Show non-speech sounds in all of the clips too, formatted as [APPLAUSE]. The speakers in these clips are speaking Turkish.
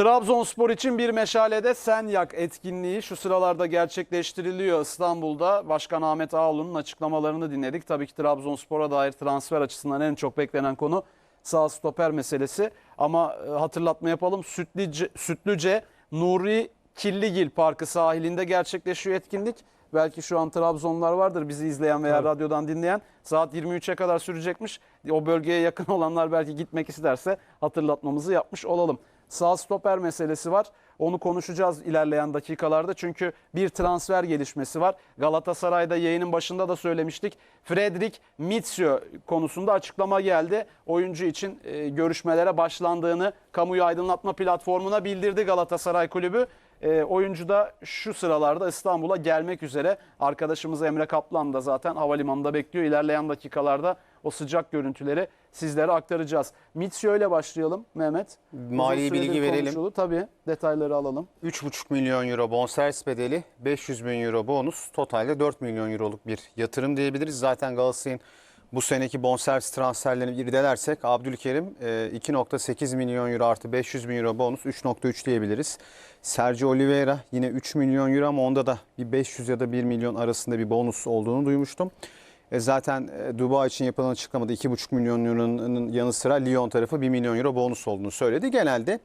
Trabzonspor için bir meşalede sen yak etkinliği şu sıralarda gerçekleştiriliyor İstanbul'da. Başkan Ahmet Ağaoğlu'nun açıklamalarını dinledik. Tabii ki Trabzonspor'a dair transfer açısından en çok beklenen konu sağ stoper meselesi. Ama e, hatırlatma yapalım Sütlüce, Sütlüce Nuri Killigil Parkı sahilinde gerçekleşiyor etkinlik. Belki şu an Trabzonlar vardır bizi izleyen veya radyodan dinleyen. Saat 23'e kadar sürecekmiş. O bölgeye yakın [LAUGHS] olanlar belki gitmek isterse hatırlatmamızı yapmış olalım. Sağ stoper meselesi var. Onu konuşacağız ilerleyen dakikalarda. Çünkü bir transfer gelişmesi var. Galatasaray'da yayının başında da söylemiştik. Fredrik Mitsio konusunda açıklama geldi. Oyuncu için e, görüşmelere başlandığını kamuyu aydınlatma platformuna bildirdi Galatasaray Kulübü. E, oyuncu da şu sıralarda İstanbul'a gelmek üzere. Arkadaşımız Emre Kaplan da zaten havalimanında bekliyor. İlerleyen dakikalarda o sıcak görüntüleri sizlere aktaracağız. Mitsio ile başlayalım Mehmet. Mali bilgi verelim. konuşuldu. Tabii detayları alalım. 3,5 milyon euro bonservis bedeli, 500 bin euro bonus, totalde 4 milyon euroluk bir yatırım diyebiliriz. Zaten Galatasaray'ın bu seneki bonservis transferlerini irdelersek Abdülkerim e, 2.8 milyon euro artı 500 bin euro bonus 3.3 diyebiliriz. Sergio Oliveira yine 3 milyon euro ama onda da bir 500 ya da 1 milyon arasında bir bonus olduğunu duymuştum. E, Zaten e, Dubai için yapılan açıklamada 2,5 milyon euronun yanı sıra Lyon tarafı 1 milyon euro bonus olduğunu söyledi. Genelde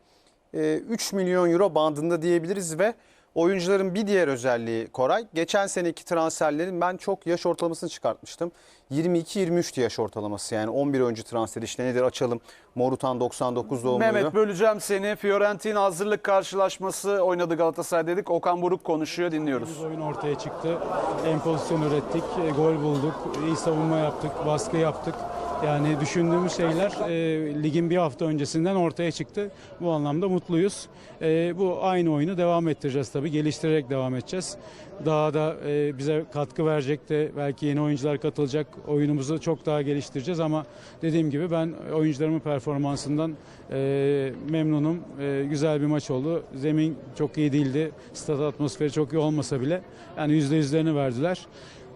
e, 3 milyon euro bandında diyebiliriz ve oyuncuların bir diğer özelliği Koray. Geçen seneki transferlerin ben çok yaş ortalamasını çıkartmıştım. 22-23'tü yaş ortalaması yani 11 oyuncu transferi işte nedir açalım. Morutan 99 doğumluydu. Mehmet böleceğim seni. Fiorentina hazırlık karşılaşması oynadı Galatasaray dedik. Okan Buruk konuşuyor dinliyoruz. Biz oyun ortaya çıktı. En pozisyon ürettik, e, gol bulduk, iyi savunma yaptık, baskı yaptık. Yani düşündüğümüz şeyler e, ligin bir hafta öncesinden ortaya çıktı. Bu anlamda mutluyuz. E, bu aynı oyunu devam ettireceğiz tabii. Geliştirerek devam edeceğiz. Daha da e, bize katkı verecek de belki yeni oyuncular katılacak. Oyunumuzu çok daha geliştireceğiz ama dediğim gibi ben oyuncularımın performansından e, memnunum. E, güzel bir maç oldu. Zemin çok iyi değildi. Stat atmosferi çok iyi olmasa bile yani yüzde yüzlerini verdiler.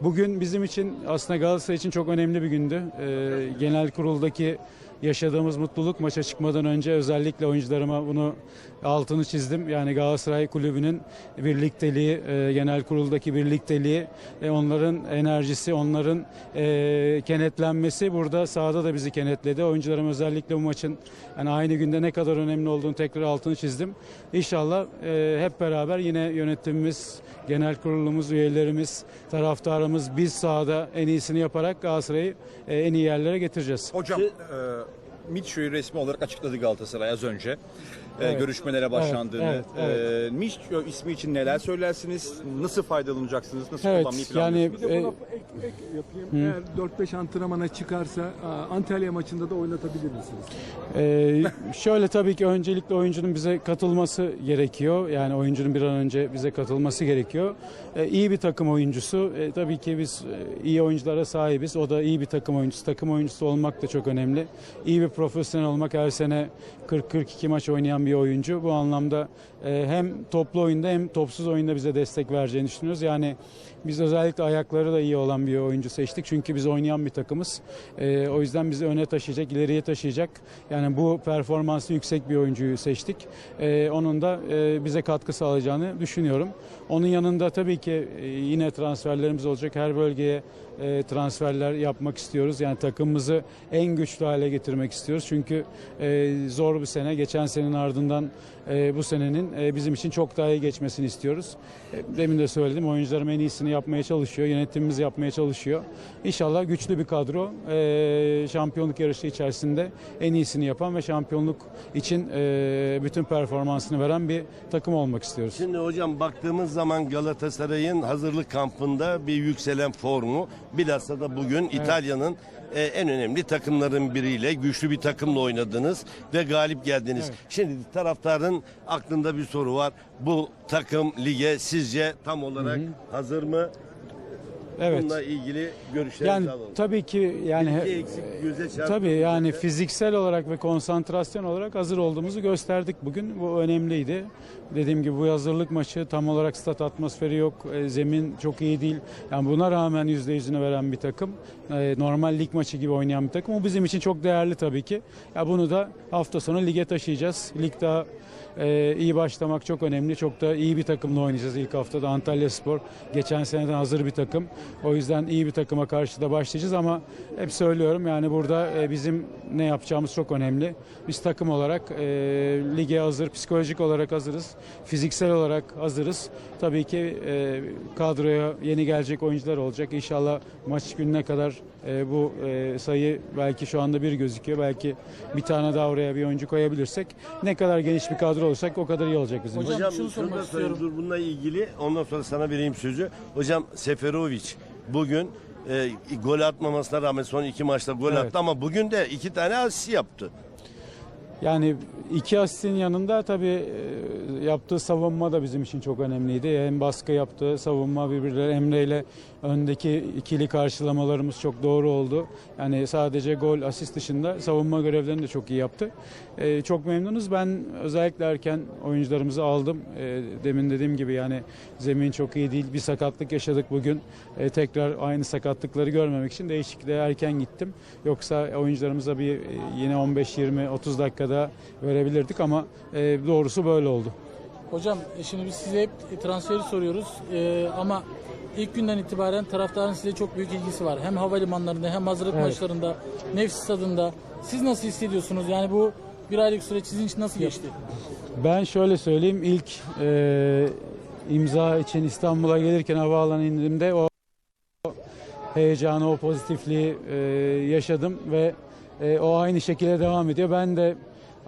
Bugün bizim için aslında Galatasaray için çok önemli bir gündü. Ee, genel kuruldaki yaşadığımız mutluluk maça çıkmadan önce özellikle oyuncularıma bunu altını çizdim. Yani Galatasaray Kulübü'nün birlikteliği, e, genel kuruldaki birlikteliği, e, onların enerjisi, onların e, kenetlenmesi burada sahada da bizi kenetledi. Oyuncularım özellikle bu maçın yani aynı günde ne kadar önemli olduğunu tekrar altını çizdim. İnşallah e, hep beraber yine yönetimimiz, genel kurulumuz, üyelerimiz, taraftarımız biz sahada en iyisini yaparak Galatasaray'ı e, en iyi yerlere getireceğiz. Hocam, e, Mitcho'yu resmi olarak açıkladı Galatasaray az önce. E, Evet. görüşmelere başlandığını. Evet, evet, E, Mitcho ismi için neler söylersiniz? Nasıl faydalanacaksınız? Nasıl Evet, kullanmayı yani planlıyorsunuz? e, Bir de buna ek, yapayım. Eğer 4-5 antrenmana çıkarsa aa, Antalya maçında da oynatabilir misiniz? Ee, şöyle tabii ki öncelikle oyuncunun bize katılması gerekiyor. Yani oyuncunun bir an önce bize katılması gerekiyor. Ee, iyi bir takım oyuncusu. Ee, tabii ki biz e, iyi oyunculara sahibiz. O da iyi bir takım oyuncusu. Takım oyuncusu olmak da çok önemli. İyi bir profesyonel olmak her sene 40-42 maç oynayan bir oyuncu. Bu anlamda e, hem toplu oyunda hem topsuz oyunda bize destek vereceğini düşünüyoruz. Yani biz özellikle ayakları da iyi olan bir oyuncu seçtik. Çünkü biz oynayan bir takımız. Ee, o yüzden bizi öne taşıyacak, ileriye taşıyacak. Yani bu performansı yüksek bir oyuncuyu seçtik. Ee, onun da e, bize katkı sağlayacağını düşünüyorum. Onun yanında tabii ki e, yine transferlerimiz olacak. Her bölgeye e, transferler yapmak istiyoruz. Yani takımımızı en güçlü hale getirmek istiyoruz. Çünkü e, zor bir sene. Geçen senenin ardından e, bu senenin e, bizim için çok daha iyi geçmesini istiyoruz. E, demin de söyledim oyuncularım en iyisini yapmaya çalışıyor. Yönetimimiz yapmaya çalışıyor. İnşallah güçlü bir kadro. E, şampiyonluk yarışı içerisinde en iyisini yapan ve şampiyonluk için e, bütün performansını veren bir takım olmak istiyoruz. Şimdi hocam baktığımız zaman Galatasaray'ın hazırlık kampında bir yükselen formu bilhassa da bugün İtalya'nın e, en önemli takımların biriyle güçlü bir takımla oynadınız ve galip geldiniz. Şimdi taraftarın aklında bir soru var. Bu takım lige sizce tam olarak hazır mı? Evet. Bununla ilgili görüşlerinizi Yani alalım. tabii ki yani İki eksik göze çarptı. Tabii yani fiziksel olarak ve konsantrasyon olarak hazır olduğumuzu gösterdik bugün. Bu önemliydi. Dediğim gibi bu hazırlık maçı tam olarak stat atmosferi yok. E, zemin çok iyi değil. Yani buna rağmen %100'ünü veren bir takım. E, normal lig maçı gibi oynayan bir takım. O bizim için çok değerli tabii ki. Ya bunu da hafta sonu lige taşıyacağız. Lig daha e, iyi başlamak çok önemli. Çok da iyi bir takımla oynayacağız ilk haftada. Antalya Spor geçen seneden hazır bir takım. O yüzden iyi bir takıma karşı da başlayacağız ama hep söylüyorum yani burada e, bizim ne yapacağımız çok önemli. Biz takım olarak e, lige hazır, psikolojik olarak hazırız, fiziksel olarak hazırız. Tabii ki e, kadroya yeni gelecek oyuncular olacak. İnşallah maç gününe kadar e, bu e, sayı belki şu anda bir gözüküyor. Belki bir tane daha oraya bir oyuncu koyabilirsek ne kadar geniş bir kadro olursak o kadar iyi olacak bizim için. Hocam, Hocam şunu sormak istiyorum. dur bununla ilgili ondan sonra sana vereyim sözü. Hocam Seferovic bugün e, gol atmamasına rağmen son iki maçta gol Evet. attı ama bugün de iki tane asist yaptı. Yani iki asistin yanında tabii e, yaptığı savunma da bizim için çok önemliydi. Hem baskı yaptığı savunma birbirleri Emre ile öndeki ikili karşılamalarımız çok doğru oldu. Yani sadece gol asist dışında savunma görevlerini de çok iyi yaptı. E, çok memnunuz. Ben özellikle erken oyuncularımızı aldım. E, demin dediğim gibi yani zemin çok iyi değil. Bir sakatlık yaşadık bugün. E, tekrar aynı sakatlıkları görmemek için değişikliğe erken gittim. Yoksa oyuncularımıza bir e, yine 15-20-30 dakikada verebilirdik ama e, doğrusu böyle oldu. Hocam e, şimdi biz size hep transferi soruyoruz E, ama ilk günden itibaren taraftarın size çok büyük ilgisi var. Hem havalimanlarında hem hazırlık Evet. maçlarında, Nefs stadında. Siz nasıl hissediyorsunuz? Yani bu bir aylık süreç sizin için nasıl geçti? Ben şöyle söyleyeyim ilk e, imza için İstanbul'a gelirken havaalanına indiğimde o heyecanı, o pozitifliği e, yaşadım ve e, o aynı şekilde devam ediyor. Ben de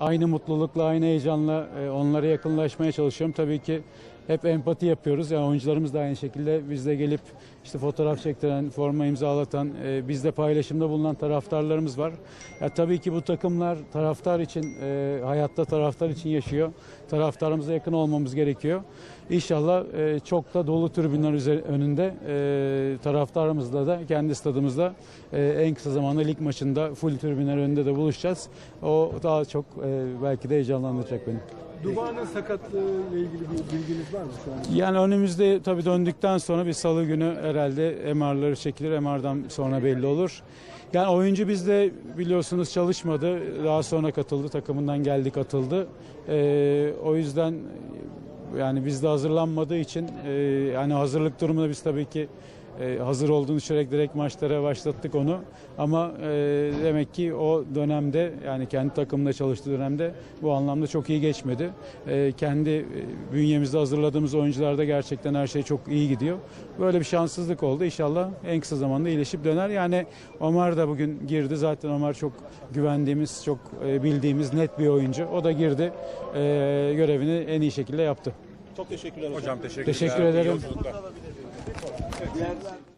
aynı mutlulukla, aynı heyecanla e, onlara yakınlaşmaya çalışıyorum. Tabii ki hep empati yapıyoruz. Yani oyuncularımız da aynı şekilde bizde gelip işte fotoğraf çektiren, forma imzalatan, e, bizde paylaşımda bulunan taraftarlarımız var. Ya tabii ki bu takımlar taraftar için, e, hayatta taraftar için yaşıyor. Taraftarımıza yakın olmamız gerekiyor. İnşallah e, çok da dolu tribünler üzeri, önünde e, taraftarımızla da kendi stadımızda e, en kısa zamanda lig maçında full tribünler önünde de buluşacağız. O daha çok e, belki de heyecanlandıracak beni. Duba'nın sakatlığı ile ilgili bir bilginiz var mı şu an? Yani önümüzde tabii döndükten sonra bir salı günü herhalde MR'ları çekilir. MR'dan sonra belli olur. Yani oyuncu bizde biliyorsunuz çalışmadı. Daha sonra katıldı. Takımından geldi katıldı. Ee, o yüzden yani bizde hazırlanmadığı için e, yani hazırlık durumunda biz tabii ki e, hazır olduğunu düşünerek direkt maçlara başlattık onu. Ama e, demek ki o dönemde yani kendi takımında çalıştığı dönemde bu anlamda çok iyi geçmedi. E, kendi bünyemizde hazırladığımız oyuncularda gerçekten her şey çok iyi gidiyor. Böyle bir şanssızlık oldu. İnşallah en kısa zamanda iyileşip döner. Yani Omar da bugün girdi. Zaten Omar çok güvendiğimiz, çok bildiğimiz net bir oyuncu. O da girdi. E, görevini en iyi şekilde yaptı. Hocam teşekkür Teşekkür ederim. Ederim.